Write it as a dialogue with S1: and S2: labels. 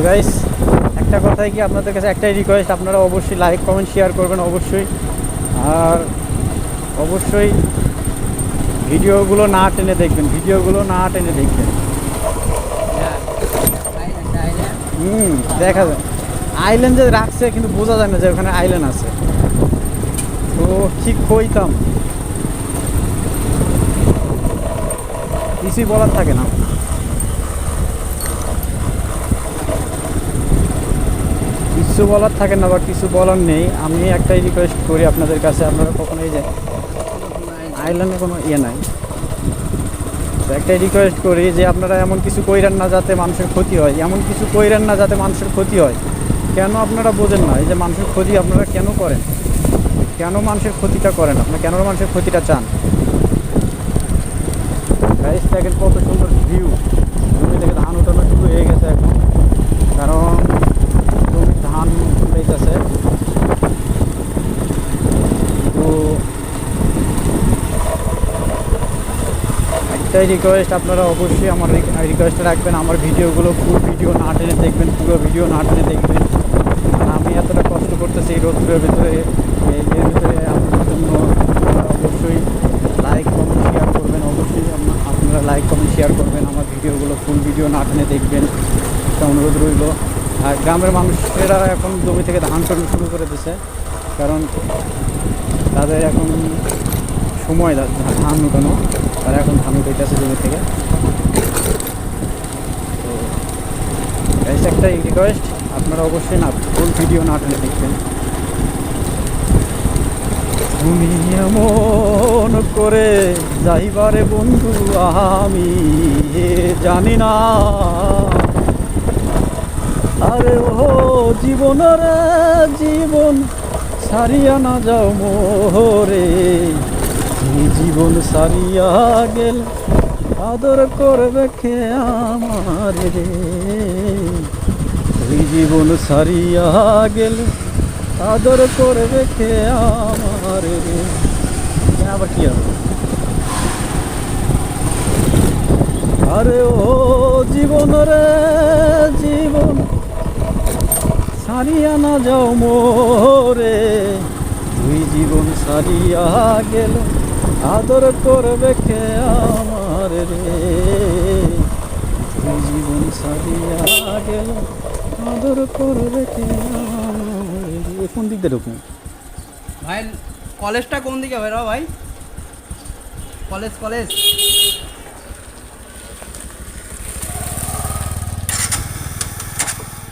S1: তো গাইস একটা কথাই কি আপনাদের কাছে একটাই রিকোয়েস্ট আপনারা অবশ্যই লাইক কমেন্ট শেয়ার করবেন অবশ্যই। আর অবশ্যই ভিডিওগুলো না টেনে দেখবেন, ভিডিওগুলো না টেনে দেখবেন। হুম দেখা যায় আইল্যান্ড যে রাখছে কিন্তু বোঝা যায় না যে ওখানে আইল্যান্ড আছে। তো ঠিক কইতাম। কিছুই বলার থাকে না। কিছু বলার থাকে না বা কিছু বলার নেই, আমি একটাই রিকোয়েস্ট করি আপনাদের কাছে, আপনারা কখনো এই যে আইল্যান্ডে কোনো ইয়ে নাই। একটাই রিকোয়েস্ট করি যে আপনারা এমন কিছু কইরেন না যাতে মানুষের ক্ষতি হয়। এমন কিছু কইরেন না যাতে মানুষের ক্ষতি হয়। কেন আপনারা বোঝেন না, এই যে মানুষের ক্ষতি আপনারা কেন করেন? কেন মানুষের ক্ষতিটা করেন আপনারা কেন মানুষের ক্ষতিটা চান? কত সুন্দর ভিউ থেকে ধান উঠানো শুরু হয়ে গেছে এখন কারণ জমির ধান উঠাইতেছে তো একটাই রিকোয়েস্ট আপনারা অবশ্যই আমার রিকোয়েস্ট রাখবেন। আমার ভিডিওগুলো ফুল ভিডিও না টেনে দেখবেন, পুরো ভিডিও না টেনে দেখবেন। আমি এতটা কষ্ট করতেছি এই রোদ্রের ভিতরে এর ভিতরে আপনার জন্য। অবশ্যই লাইক কমেন্ট শেয়ার করবেন। অবশ্যই আপনারা লাইক কমেন্ট শেয়ার করবেন। আমার ভিডিওগুলো ফুল ভিডিও না টেনে দেখবেন। একটা অনুরোধ রইল। আর গ্রামের মানুষেরা এখন জমি থেকে ধান তোলা শুরু করে দিছে। কারণ তাদের এখন সময় ধান উঠানো ধান জমি থেকে। তো একটাই রিকোয়েস্ট আপনারা অবশ্যই না ফুল ভিডিও না টেনে দেখবেন। তুমি এমন করে যাইবারে বন্ধু আমি জানি না। আরে ও জীবন রে, জীবন সারিয়া না যাও এই জীবন সারিয়া গেল, আদর করবে কে আমার? রে এই জীবন সারিয়া গেল, আদর করবে কে আমার? রে আবার কি হবে? আরে ও জীবন রে, জীবন সারিয়া না যাও মোরে। তুই জীবন সারিয়া গেল আদর করবে কে আমার রে। জীবন সারিয়া গেল, আদর করবে কে আমার রে। কোন দিক দিয়ে ঢুকুন
S2: ভাই, কলেজটা কোন দিকে বেরো ভাই? College college.